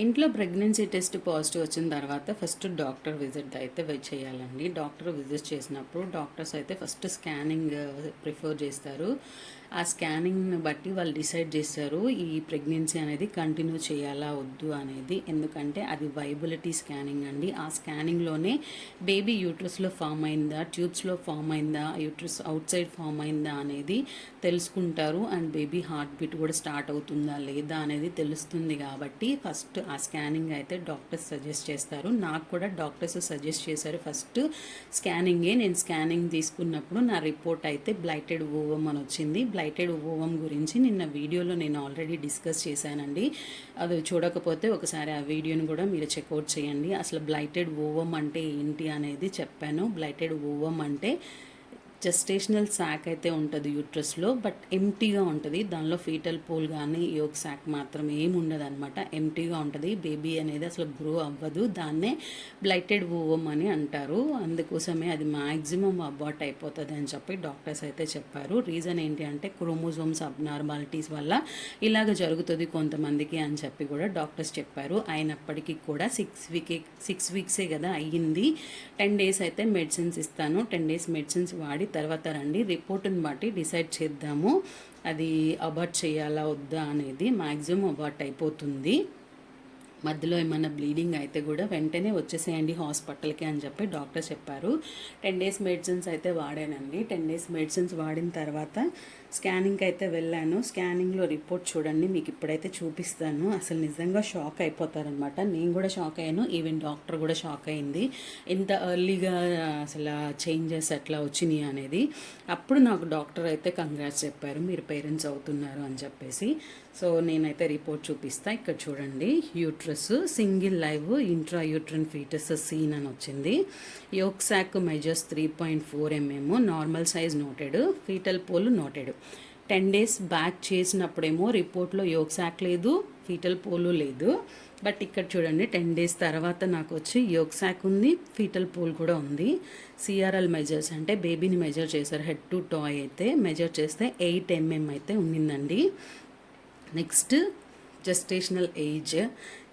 ఇంట్లో pregnancy test positive వచ్చిన తర్వాత ఫస్ట్ డాక్టర్ విజిట్ అయితే వెయిట్ చేయాలండి. డాక్టర్ విజిట్ చేసినప్పుడు డాక్టర్స్ అయితే ఫస్ట్ స్కానింగ్ ప్రిఫర్ చేస్తారు. ఆ స్కానింగ్ని బట్టి వాళ్ళు డిసైడ్ చేస్తారు ఈ ప్రెగ్నెన్సీ అనేది కంటిన్యూ చేయాలా వద్దు అనేది. ఎందుకంటే అది వైబిలిటీ స్కానింగ్ అండి. ఆ స్కానింగ్లోనే బేబీ యూట్రస్లో ఫామ్ అయిందా ట్యూబ్స్లో ఫామ్ అయిందా యూట్రస్ అవుట్ సైడ్ ఫామ్ అయిందా అనేది తెలుసుకుంటారు. అండ్ బేబీ హార్ట్ బీట్ కూడా స్టార్ట్ అవుతుందా లేదా అనేది తెలుస్తుంది కాబట్టి ఫస్ట్ ఆ స్కానింగ్ అయితే డాక్టర్స్ సజెస్ట్ చేస్తారు. నాకు కూడా డాక్టర్స్ సజెస్ట్ చేశారు. ఫస్ట్ స్కానింగే నేను స్కానింగ్ తీసుకున్నప్పుడు నా రిపోర్ట్ అయితే బ్లైటెడ్ ఓవం అని వచ్చింది. బ్లైటెడ్ ఓవం గురించి నిన్న వీడియోలో నేను ఆల్రెడీ డిస్కస్ చేశానండి. అది చూడకపోతే ఒకసారి ఆ వీడియోని కూడా మీరు చెక్అవుట్ చేయండి. అసలు బ్లైటెడ్ ఓవం అంటే ఏంటి అనేది చెప్పాను. బ్లైటెడ్ ఓవం అంటే జస్టేషనల్ శాక్ అయితే ఉంటుంది యూట్రస్లో బట్ ఎంటీగా ఉంటుంది. దానిలో ఫీటల్ పూల్ కానీ యోగ్ శాక్ మాత్రం ఏమి ఉండదు అనమాట ఎంటీగా ఉంటుంది. బేబీ అనేది అసలు గ్రో అవ్వదు. దాన్నే బ్లైటెడ్ ఓవం అని అంటారు. అందుకోసమే అది మ్యాక్సిమం అబార్ట్ అయిపోతుంది అని చెప్పి డాక్టర్స్ అయితే చెప్పారు. రీజన్ ఏంటి అంటే క్రోమోజోమ్స్ అబ్నార్మాలిటీస్ వల్ల ఇలాగ జరుగుతుంది కొంతమందికి అని చెప్పి కూడా డాక్టర్స్ చెప్పారు. అయినప్పటికీ కూడా సిక్స్ వీకే సిక్స్ వీక్సే కదా అయ్యింది. టెన్ డేస్ అయితే మెడిసిన్స్ ఇస్తాను. టెన్ డేస్ మెడిసిన్స్ వాడి తర్వాత రండి రిపోర్ట్ని బట్టి డిసైడ్ చేద్దాము. అది అబార్ట్ చేయాలా వద్దా అనేది మ్యాక్సిమం అబార్ట్ అయిపోతుంది. మధ్యలో ఏమైనా బ్లీడింగ్ అయితే కూడా వెంటనే వచ్చేసేయండి హాస్పిటల్కి అని చెప్పి డాక్టర్ చెప్పారు. టెన్ డేస్ మెడిసిన్స్ అయితే వాడానండి. టెన్ డేస్ మెడిసిన్స్ వాడిన తర్వాత స్కానింగ్కి అయితే వెళ్ళాను. స్కానింగ్లో రిపోర్ట్ చూడండి మీకు ఇప్పుడైతే చూపిస్తాను. అసలు నిజంగా షాక్ అయిపోతారనమాట నేను కూడా షాక్ అయ్యాను. ఈవెన్ డాక్టర్ కూడా షాక్ అయింది. ఎంత ఎర్లీగా అసలు చేంజెస్ ఎట్లా వచ్చినాయి అనేది. అప్పుడు నాకు డాక్టర్ అయితే కంగ్రాట్స్ చెప్పారు. మీరు పేరెంట్స్ అవుతున్నారు అని చెప్పేసి. సో నేనైతే రిపోర్ట్ చూపిస్తా. ఇక్కడ చూడండి. Uterus single live intrauterine foetus seen అని వచ్చింది. Yolk sac measures three point four mm normal size noted foetal pole noted. Ten days back చేసినప్పుడేమో రిపోర్ట్లో యోగ్సాక్ శాక్ లేదు ఫీటల్ పోలు లేదు. బట్ ఇక్కడ చూడండి టెన్ డేస్ తర్వాత నాకు వచ్చి యోగ్సాక్ ఉంది ఫీటల్ పోల్ కూడా ఉంది. సిఆర్ఎల్ మెజర్స్ అంటే బేబీని మెజర్ చేశారు హెడ్ టు టాయ్ అయితే మెజర్ చేస్తే ఎయిట్ ఎంఎం అయితే ఉండిందండి. Next gestational age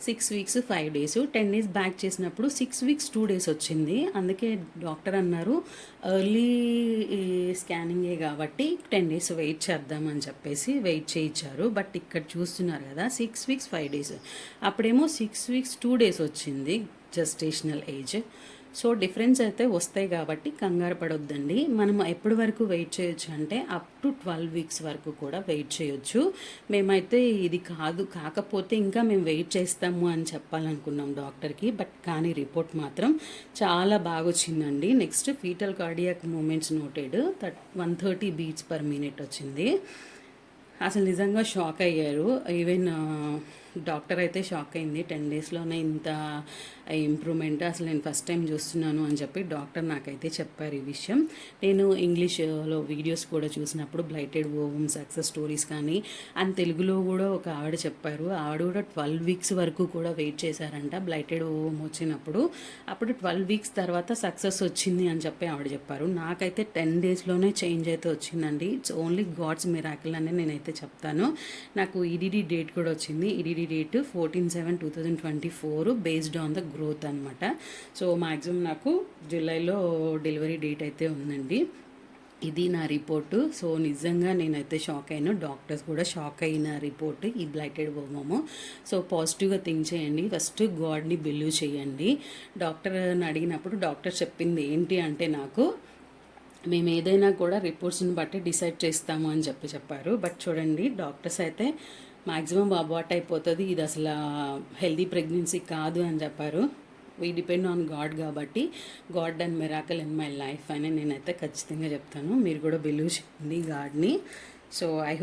six weeks five days ten days back చేసినప్పుడు సిక్స్ వీక్స్ టూ డేస్ వచ్చింది. అందుకే డాక్టర్ అన్నారు ఎర్లీ స్కానింగే కాబట్టి టెన్ డేస్ వెయిట్ చేద్దామని చెప్పేసి వెయిట్ చేయించారు. బట్ ఇక్కడ చూస్తున్నారు కదా సిక్స్ వీక్స్ ఫైవ్ డేస్ అప్పుడేమో సిక్స్ వీక్స్ టూ డేస్ వచ్చింది జస్టేషనల్ ఏజ్ సో డిఫరెన్స్ అయితే వస్తాయి కాబట్టి కంగారు పడొద్దండి. మనం ఎప్పటి వరకు వెయిట్ చేయొచ్చు అంటే అప్ టు ట్వెల్వ్ వీక్స్ వరకు కూడా వెయిట్ చేయొచ్చు. మేమైతే ఇది కాదు కాకపోతే ఇంకా మేము వెయిట్ చేస్తాము అని చెప్పాలనుకున్నాం డాక్టర్కి బట్ కానీ రిపోర్ట్ మాత్రం చాలా బాగా వచ్చిందండి. Next fetal cardiac movements noted thirty one thirty beats per minute వచ్చింది. అసలు నిజంగా షాక్ అయ్యారు. ఈవెన్ డాక్టర్ అయితే షాక్ అయింది. టెన్ డేస్లోనే ఇంత ఇంప్రూవ్మెంట్ అసలు నేను ఫస్ట్ టైం చూస్తున్నాను అని చెప్పి డాక్టర్ నాకైతే చెప్పారు ఈ విషయం. నేను ఇంగ్లీష్లో వీడియోస్ కూడా చూసినప్పుడు బ్లైటెడ్ ఓవమ్ సక్సెస్ స్టోరీస్ కానీ అండ్ తెలుగులో కూడా ఒక ఆవిడ చెప్పారు. ఆవిడ కూడా ట్వెల్వ్ వీక్స్ వరకు కూడా వెయిట్ చేశారంట. బ్లైటెడ్ ఓవమ్ వచ్చినప్పుడు అప్పుడు ట్వెల్వ్ వీక్స్ తర్వాత సక్సెస్ వచ్చింది అని చెప్పి ఆవిడ చెప్పారు. నాకైతే టెన్ డేస్లోనే చేంజ్ అయితే వచ్చిందండి. ఇట్స్ ఓన్లీ గాడ్స్ మిరాకిల్ అని నేనైతే చెప్తాను. నాకు ఈడీడీ డేట్ కూడా వచ్చింది. EDD date fourteen seven two thousand twenty four based on the growth అనమాట సో మ్యాక్సిమం నాకు జూలైలో డెలివరీ డేట్ అయితే ఉందండి. ఇది నా రిపోర్టు సో నిజంగా నేనైతే షాక్ అయ్యాను. డాక్టర్స్ కూడా షాక్ అయిన రిపోర్ట్ ఈ బ్లైటెడ్ ఓమము సో పాజిటివ్గా థింక్ చేయండి. ఫస్ట్ గాడ్ని బిలీవ్ చేయండి. డాక్టర్ని అడిగినప్పుడు డాక్టర్ చెప్పింది ఏంటి అంటే నాకు మేము ఏదైనా కూడా రిపోర్ట్స్ని బట్టి డిసైడ్ చేస్తాము అని చెప్పి చెప్పారు. బట్ చూడండి డాక్టర్స్ అయితే మ్యాక్సిమం అబార్ట్ అయిపోతుంది. ఇది అసలు హెల్దీ ప్రెగ్నెన్సీ కాదు అని చెప్పారు. వీ డిపెండ్ ఆన్ గాడ్ కాబట్టి God and miracle in my life అని నేనైతే ఖచ్చితంగా చెప్తాను. మీరు కూడా బిలీవ్ చేయండి గాడ్ని. So I hope